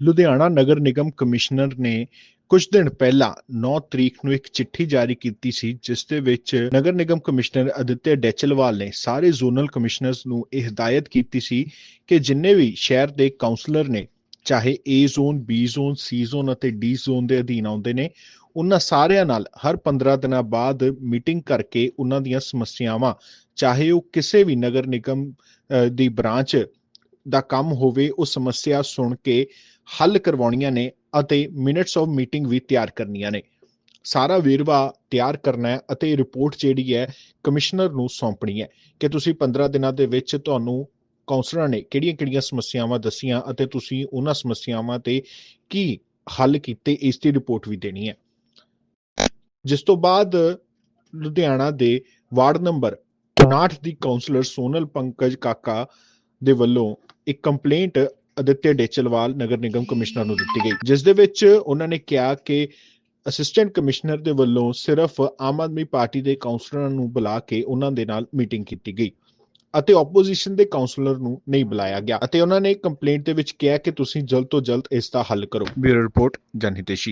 Ludhiana Nagar Nigam commissioner ਨੇ ਕੁਝ ਦਿਨ ਪਹਿਲਾਂ 9 ਤਰੀਕ ਨੂੰ ਇੱਕ ਚਿੱਠੀ ਜਾਰੀ ਕੀਤੀ ਸੀ, ਜਿਸ ਦੇ ਵਿੱਚ ਨਗਰ ਨਿਗਮ ਕਮਿਸ਼ਨਰ ਅਦਿੱਤਿਆ ਡੈਚਲਵਾਲ ਨੇ ਸਾਰੇ ਜ਼ੋਨਲ ਕਮਿਸ਼ਨਰਸ ਨੂੰ ਇਹ ਹਦਾਇਤ ਕੀਤੀ ਸੀ ਕਿ ਜਿੰਨੇ ਵੀ ਸ਼ਹਿਰ ਦੇ ਕਾਉਂਸਲਰ ਨੇ, ਚਾਹੇ A zone B zone C zone ਅਤੇ D ਜ਼ੋਨ ਦੇ ਅਧੀਨ ਆਉਂਦੇ ਨੇ, ਉਹਨਾਂ ਸਾਰਿਆਂ ਨਾਲ ਹਰ 15 ਦਿਨਾਂ ਬਾਅਦ ਮੀਟਿੰਗ ਕਰਕੇ ਉਹਨਾਂ ਦੀਆਂ ਸਮੱਸਿਆਵਾਂ, ਚਾਹੇ ਉਹ ਕਿਸੇ ਵੀ ਨਗਰ ਨਿਗਮ ਦੀ ਬ੍ਰਾਂਚ ਦਾ ਕੰਮ ਹੋਵੇ, ਉਹ ਸਮੱਸਿਆ ਸੁਣ ਕੇ ਹੱਲ ਕਰਵਾਉਣੀਆਂ ਨੇ ਅਤੇ ਮਿੰਟਸ ਆਫ ਮੀਟਿੰਗ ਵੀ ਤਿਆਰ ਕਰਨੀਆਂ ਨੇ। ਸਾਰਾ ਵੇਰਵਾ ਤਿਆਰ ਕਰਨਾ ਹੈ ਅਤੇ ਰਿਪੋਰਟ ਜਿਹੜੀ ਹੈ ਕਮਿਸ਼ਨਰ ਨੂੰ ਸੌਂਪਣੀ ਹੈ। ਕਿ ਤੁਸੀਂ 15 ਦਿਨਾਂ ਦੇ ਵਿੱਚ ਤੁਹਾਨੂੰ ਕਾਉਂਸਲਰਾਂ ਨੇ ਕਿਹੜੀਆਂ-ਕਿਹੜੀਆਂ ਸਮੱਸਿਆਵਾਂ ਦੱਸੀਆਂ ਅਤੇ ਤੁਸੀਂ ਉਹਨਾਂ ਸਮੱਸਿਆਵਾਂ ਤੇ ਕੀ ਹੱਲ ਕੀਤੇ, ਇਸ ਦੀ ਰਿਪੋਰਟ ਵੀ ਦੇਣੀ ਹੈ। ਜਿਸ ਤੋਂ ਬਾਅਦ ਲੁਧਿਆਣਾ ਦੇ ਵਾਰਡ ਨੰਬਰ 59 ਦੀ ਕਾਉਂਸਲਰ ਸੋਨਲ ਪੰਕਜ ਕਾਕਾ ਦੇ ਵੱਲੋਂ ਇੱਕ ਕੰਪਲੇਂਟ ਅਦਿੱਤਿਆ ਡੇਚਲਵਾਲ ਨਗਰ ਨਿਗਮ ਕਮਿਸ਼ਨਰ ਨੂੰ ਦਿੱਤੀ ਗਈ, ਜਿਸ ਦੇ ਵਿੱਚ ਉਹਨਾਂ ਨੇ ਕਿਹਾ ਕਿ ਅਸਿਸਟੈਂਟ ਕਮਿਸ਼ਨਰ ਦੇ ਵੱਲੋਂ ਸਿਰਫ ਆਮ ਆਦਮੀ ਪਾਰਟੀ ਦੇ ਕਾਉਂਸਲਰਾਂ ਨੂੰ ਬੁਲਾ ਕੇ ਉਹਨਾਂ ਦੇ ਨਾਲ ਮੀਟਿੰਗ ਕੀਤੀ ਗਈ ਅਤੇ ਆਪੋਜੀਸ਼ਨ ਦੇ ਕਾਉਂਸਲਰ ਨੂੰ ਨਹੀਂ ਬੁਲਾਇਆ ਗਿਆ ਅਤੇ ਉਹਨਾਂ ਨੇ ਕੰਪਲੇਂਟ ਦੇ ਵਿੱਚ ਕਿਹਾ ਕਿ ਤੁਸੀਂ ਜਲਦ ਤੋਂ ਜਲਦ ਇਸ ਦਾ ਹੱਲ ਕਰੋ। Bureau report ਜਨਹਿਤੇਸ਼ੀ